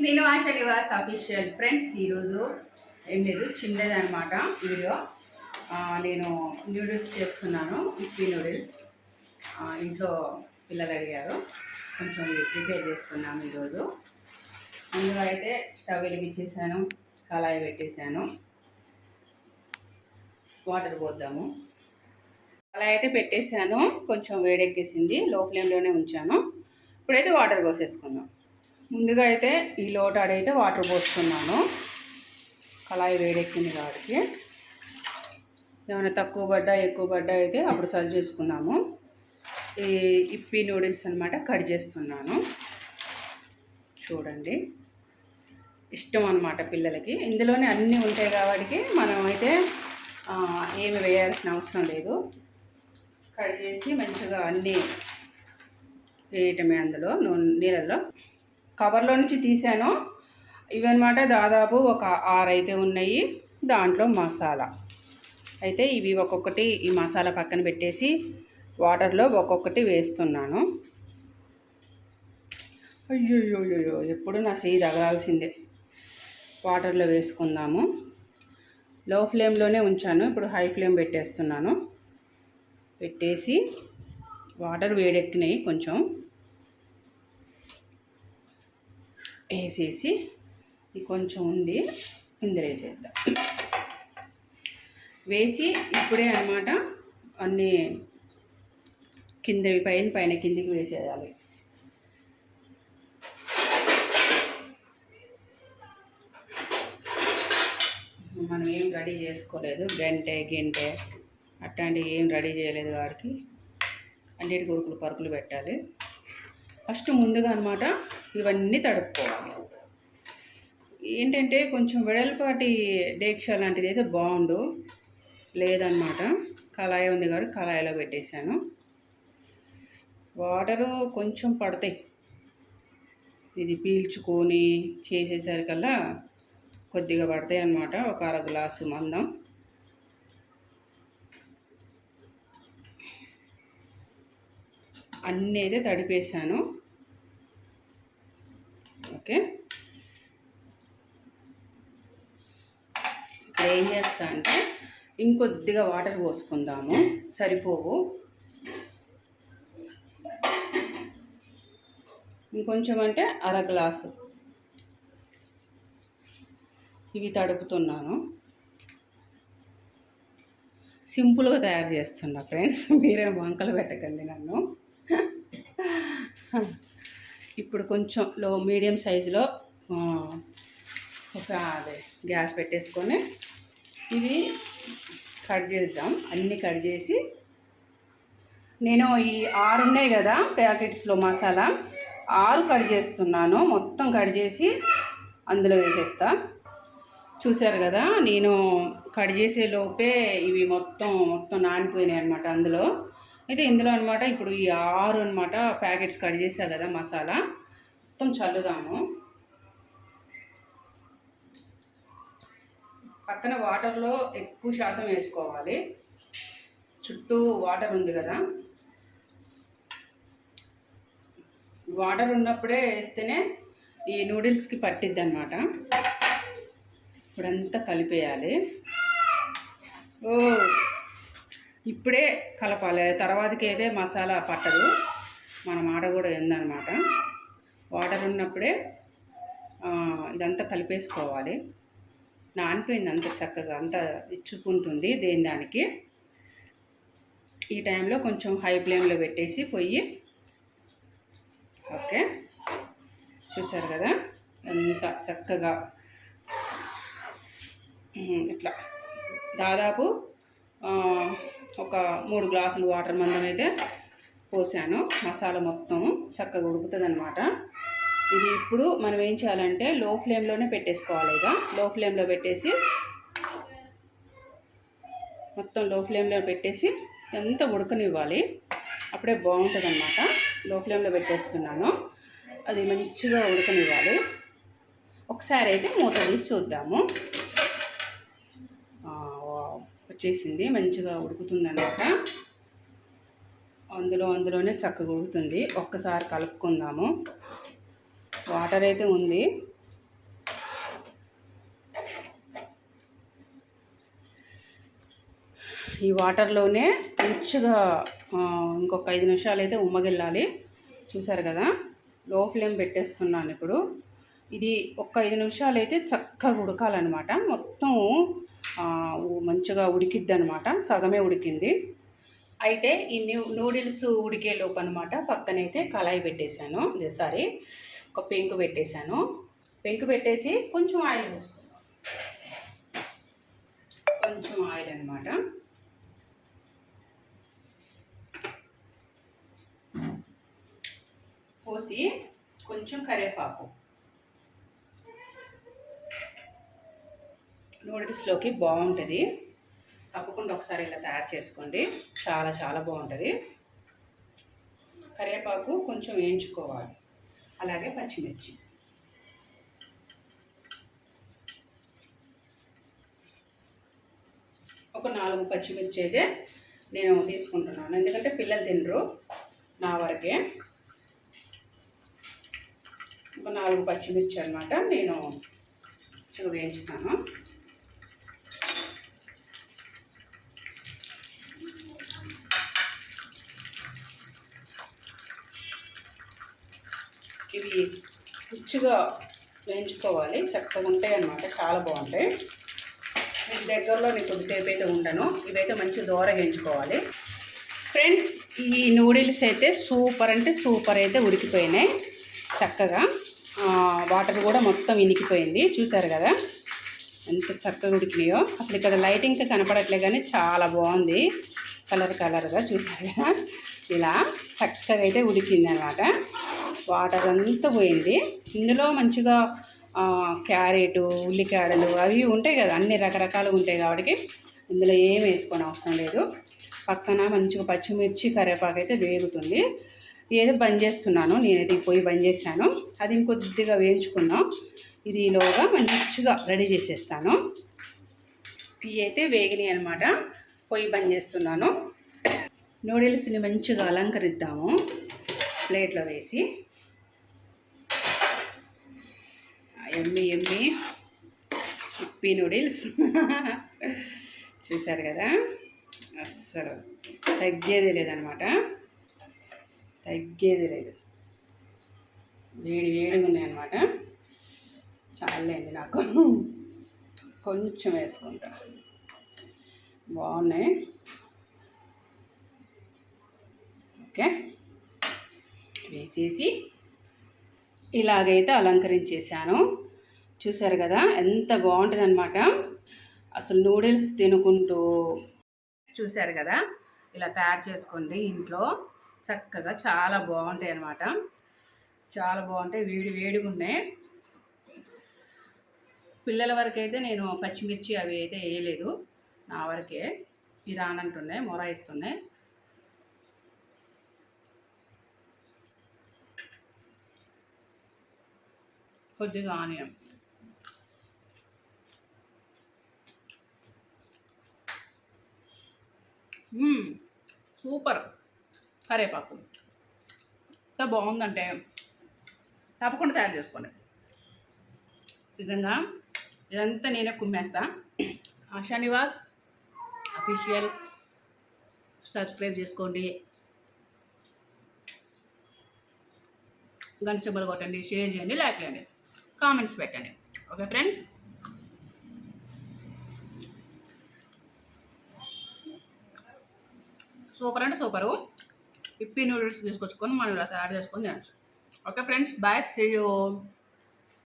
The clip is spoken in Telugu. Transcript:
శ్రీనివాస నివాస్ అఫీషియల్ ఫ్రెండ్స్ ఈరోజు ఏం లేదు చిన్నది అనమాట వీడియో నేను నూడిల్స్ చేస్తున్నాను ఇప్పి నూడిల్స్ ఇంట్లో పిల్లలు అడిగారు కొంచెం ప్రిపేర్ చేసుకున్నాము ఈరోజు. ముందుగా అయితే స్టవ్ వెలిగించేసాను కళాయి పెట్టేశాను వాటర్ పోద్దాము. అలా అయితే పెట్టేశాను కొంచెం వేడెక్కేసింది లో ఫ్లేమ్లోనే ఉంచాను. ఇప్పుడైతే వాటర్ పోసేసుకుందాం. ముందుగా అయితే ఈ లోటాడైతే వాటర్ పోసుకున్నాను. కళాయి వేడెక్కింది కాబట్టి. ఏమైనా తక్కువ పడ్డా ఎక్కువ పడ్డా అయితే అప్పుడు సర్వ్ చేసుకున్నాము. ఈ ఇప్పి నూడిల్స్ అనమాట కట్ చేస్తున్నాను. చూడండి. ఇష్టం అనమాట పిల్లలకి. ఇందులోనే అన్నీ ఉంటాయి కాబట్టి మనం అయితే ఏమి వేయాల్సిన అవసరం లేదు. కట్ చేసి మంచిగా అన్నీ వేయటమే అందులో నూనె నీళ్ళల్లో. కవర్లో నుంచి తీసాను. ఇవన్నమాట దాదాపు ఒక ఆరు అయితే ఉన్నాయి. దాంట్లో మసాలా. అయితే ఇవి ఒక్కొక్కటి ఈ మసాలా పక్కన పెట్టేసి వాటర్లో ఒక్కొక్కటి వేస్తున్నాను. అయ్యో ఎప్పుడు నా చెయ్యి తగలాల్సిందే. వాటర్లో వేసుకుందాము. లో ఫ్లేమ్లోనే ఉంచాను. ఇప్పుడు హై ఫ్లేమ్ పెట్టేస్తున్నాను. పెట్టేసి వాటర్ వేడెక్కినాయి కొంచెం. వేసేసి కొంచెం ఉంది ఇందులో వేసేద్దాం. వేసి ఇప్పుడే అన్నమాట అన్నీ కిందవి పైన పైన కిందికి వేసేయాలి. మనం ఏం రెడీ చేసుకోలేదు గంటే గింటె అట్లాంటివి ఏం రెడీ చేయలేదు వాడికి. అన్నిటి కొరుకులు పరుకులు పెట్టాలి. ఫస్ట్ ముందుగా అనమాట ఇవన్నీ తడుపుకోవాలి. ఏంటంటే కొంచెం వెడల్పాటి డేక్ష లాంటిది అయితే బాగుండు. లేదనమాట. కళాయి ఉంది కాబట్టి కళాయిలో పెట్టేశాను. వాటరు కొంచెం పడతాయి. ఇది పీల్చుకొని చేసేసరికల్లా కొద్దిగా పడతాయి అన్నమాట. ఒక అర గ్లాసు మందం. అన్నీ అయితే తడిపేశాను. ఓకే. ఇప్పుడు ఏం చేస్తా అంటే ఇంకొద్దిగా వాటర్ పోసుకుందాము. సరిపోవు. ఇంకొంచెం అంటే అర గ్లాసు. ఇవి తడుపుతున్నాను. సింపుల్గా తయారు చేస్తున్నా ఫ్రెండ్స్. మీరే వంకలు పెట్టకండి నన్ను. ఇప్పుడు కొంచెం లో మీడియం సైజులో ఒక అదే గ్యాస్ పెట్టేసుకొని ఇవి కట్ చేద్దాం. అన్నీ కట్ చేసి నేను ఈ ఆరు ఉన్నాయి కదా ప్యాకెట్స్లో మసాలా ఆరు కట్ చేస్తున్నాను. మొత్తం కట్ చేసి అందులో వేసేస్తా. చూశారు కదా నేను కట్ చేసే లోపే ఇవి మొత్తం మొత్తం నానిపోయినాయి అనమాట అందులో. అయితే ఇందులో అనమాట ఇప్పుడు ఈ ఆరు అనమాట ప్యాకెట్స్ కట్ చేసా కదా మసాలా. మొత్తం చల్లుదాము. పక్కన వాటర్లో ఎక్కువ శాతం వేసుకోవాలి. చుట్టూ వాటర్ ఉంది కదా. వాటర్ ఉన్నప్పుడే వేస్తేనే ఈ నూడిల్స్కి పట్టిద్ది అనమాట ఇప్పుడంతా కలిపేయాలి. ఓ ఇప్పుడే కలపాలి. తర్వాతకి అయితే మసాలా పట్టదు. మన మాట కూడా ఏందనమాట? వాటర్ ఉన్నప్పుడే ఇదంతా కలిపేసుకోవాలి. నానిపోయింది అంత చక్కగా అంత ఇచ్చుకుంటుంది దేని దానికి. ఈ టైంలో కొంచెం హై ఫ్లేమ్లో పెట్టేసి పొయ్యి. ఓకే. చూసారు కదా? అంత చక్కగా. ఇట్లా. దాదాపు ఒక మూడు గ్లాసులు వాటర్ మందం అయితే పోసాను. మసాలా మొత్తం చక్కగా ఉడుకుతుంది అనమాట ఇది ఇప్పుడు మనం ఏం చేయాలంటే లో ఫ్లేమ్లోనే పెట్టేసుకోవాలి ఇక. లో ఫ్లేమ్లో పెట్టేసి మొత్తం లో ఫ్లేమ్లో పెట్టేసి ఎంత ఉడకనివ్వాలి అప్పుడే బాగుంటుంది అనమాట లో ఫ్లేమ్లో పెట్టేస్తున్నాను. అది మంచిగా ఉడకనివ్వాలి. ఒకసారి అయితే మూత తీసి చూద్దాము. వచ్చేసింది మంచిగా ఉడుకుతుందన్నమాట అందులో అందులోనే చక్కగా ఉడుకుతుంది. ఒక్కసారి కలుపుకుందాము. వాటర్ అయితే ఉంది. ఈ వాటర్లోనే మంచిగా ఇంకొక ఐదు నిమిషాలు అయితే ఉమ్మగిల్లాలి. చూసారు కదా? లో ఫ్లేమ్ పెట్టేస్తున్నాను ఇప్పుడు. ఇది ఒక ఐదు నిమిషాలు అయితే చక్కగా ఉడకాలన్నమాట. మొత్తం మంచిగా ఉడికిద్ది అనమాట సగమే ఉడికింది. అయితే ఈ న్యూ నూడిల్స్ ఉడికే లోపు అనమాట పక్కనైతే కళాయి పెట్టేశాను. ఇదే సారీ ఒక పెంకు పెట్టేశాను. పెంకు పెట్టేసి కొంచెం ఆయిల్ పోసుకున్నాను కొంచెం ఆయిల్ అనమాట పోసి కొంచెం కరివేపాకు. నూడిల్స్లోకి బాగుంటుంది. తప్పకుండా ఒకసారి ఇలా తయారు చేసుకోండి. చాలా చాలా బాగుంటుంది. కరివేపాకు కొంచెం వేయించుకోవాలి. అలాగే పచ్చిమిర్చి. ఒక నాలుగు పచ్చిమిర్చి అయితే నేను తీసుకుంటున్నాను. ఎందుకంటే పిల్లలు తినరు నా వరకే. ఒక నాలుగు పచ్చిమిర్చి అనమాట నేను చిన్న వేయించుతాను. ఇవి రుచిగా వేయించుకోవాలి. చక్కగా ఉంటాయి అన్నమాట చాలా బాగుంటాయి. మీ దగ్గరలో నేను కొద్దిసేపు అయితే ఉండను. ఇవైతే మంచి దూర వేయించుకోవాలి. ఫ్రెండ్స్ ఈ నూడిల్స్ అయితే సూపర్ అంటే సూపర్ అయితే ఉడికిపోయినాయి. చక్కగా వాటర్ కూడా మొత్తం ఇనికిపోయింది. చూసారు కదా? ఎంత చక్కగా ఉడికినాయో. అసలు ఇక్కడ లైటింగ్తో కనపడట్లే కానీ చాలా బాగుంది. కలర్ కలర్గా చూసారు కదా? ఇలా చక్కగా అయితే ఉడికింది అనమాట వాటర్ అంతా పోయింది. ఇందులో మంచిగా ఆ, క్యారెట్ ఉల్లికాడలు అవి ఉంటాయి కదా అన్ని రకరకాలుగా ఉంటాయి కాబట్టి ఇందులో ఏం వేసుకొని అవసరం లేదు. పక్కన మంచిగా పచ్చిమిర్చి కరివేపాకు అయితే వేగుతుంది. ఏదో బంద్ చేస్తున్నాను నేనైతే ఈ పొయ్యి బంద్ చేశాను. అది ఇంకొద్దిగా వేయించుకుందాం. ఇది ఈలోగా మంచిగా రెడీ చేసేస్తాను. ఇవి అయితే వేగినాయి అనమాట పొయ్యి బంద్ చేస్తున్నాను. నూడిల్స్ని మంచిగా అలంకరిద్దాము. ప్లేట్లో వేసి. Yummy yummy. Yippee noodles. చూశారు కదా? అస్సలు తగ్గేది లేదనమాట. తగ్గేది లేదు. వేడి వేడిగా ఉన్నాయన్నమాట. చాలండి నాకు. కొంచెం వేసుకుంటా. బాగున్నాయి. ఓకే. వేసేసి ఇలాగైతే అలంకరించేసాను చూసారు కదా? ఎంత బాగుంటుంది అనమాట అసలు నూడిల్స్ తినుకుంటూ చూశారు కదా? ఇలా తయారు చేసుకోండి ఇంట్లో. చక్కగా చాలా బాగుంటాయి అన్నమాట చాలా బాగుంటాయి. వేడి వేడిగా ఉన్నాయి. పిల్లల వరకు అయితే నేను పచ్చిమిర్చి అవి అయితే వేయలేదు. నా వరకే. ఇది రానంటున్నాయి మొరాయిస్తున్నాయి కొద్దిగా ఆనియన్. సూపర్. కరేపాకు. ఎంత బాగుందంటే తప్పకుండా తయారు చేసుకోండి. నిజంగా ఇదంతా నేనే కుమ్మేస్తా. ఆశా నివాస్ అఫీషియల్ సబ్స్క్రైబ్ చేసుకోండి. గంట సింబల్ కొట్టండి షేర్ చేయండి లైక్ చేయండి. కామెంట్స్ పెట్టండి. ఓకే ఫ్రెండ్స్ సూపర్ అంటే సూపరు ఇప్పి నూడిల్స్ తీసుకొచ్చుకొని మనం ఇలా తయారు చేసుకొని తినచ్చు. Okay friends bye see you